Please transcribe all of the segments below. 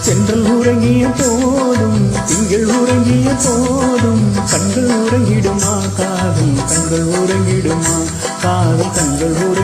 சென்றல் உறங்கிய போதும் திங்கள் உறங்கிய போதும் கண்கள் உறங்கிடுமா காதல் கண்கள் உறங்கிடுமா காதல் கண்கள் உறங்கி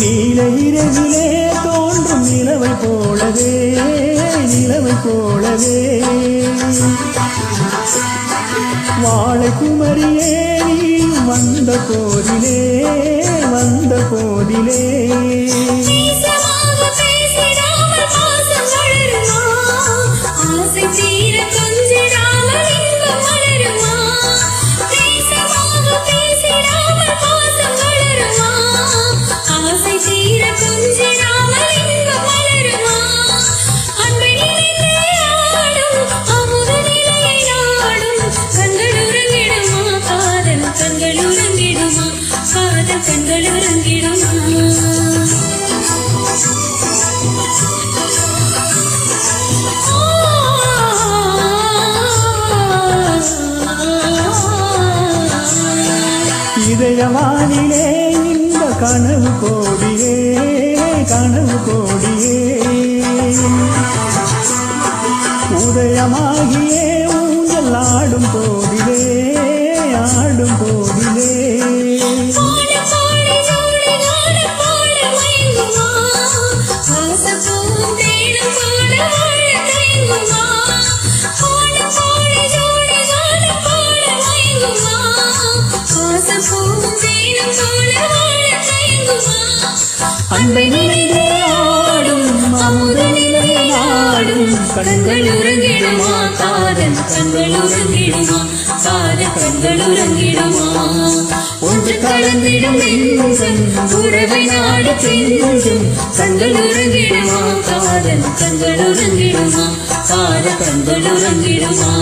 நீல இரவிலே தோன்றும் நிலவை போலவே நிலவை போலவே. வாழை குமரியே நீ வந்த போதிலே வந்த போதிலே. இதயவானிலே இந்த கனவு கோடியே கனவு கோடியே. உதயமாகியே ஊஞ்சல் ஆடும் போதிலே அன்பை நினைந்தே ஆடும் அமுத நிலையை நாடும் கண்கள் உறங்கிடுமா காதல் கண்கள் உறங்கிடுமா காதல் கண்கள் உறங்கிடுமா? ஒன்று கலந்திடும் நெஞ்சம் உறவை நாடு பெஞ்சும் கண்கள் உறங்கிடுமா காதல் கண்கள் உறங்கிடுமா காதல் கண்கள் உறங்கிடுமா?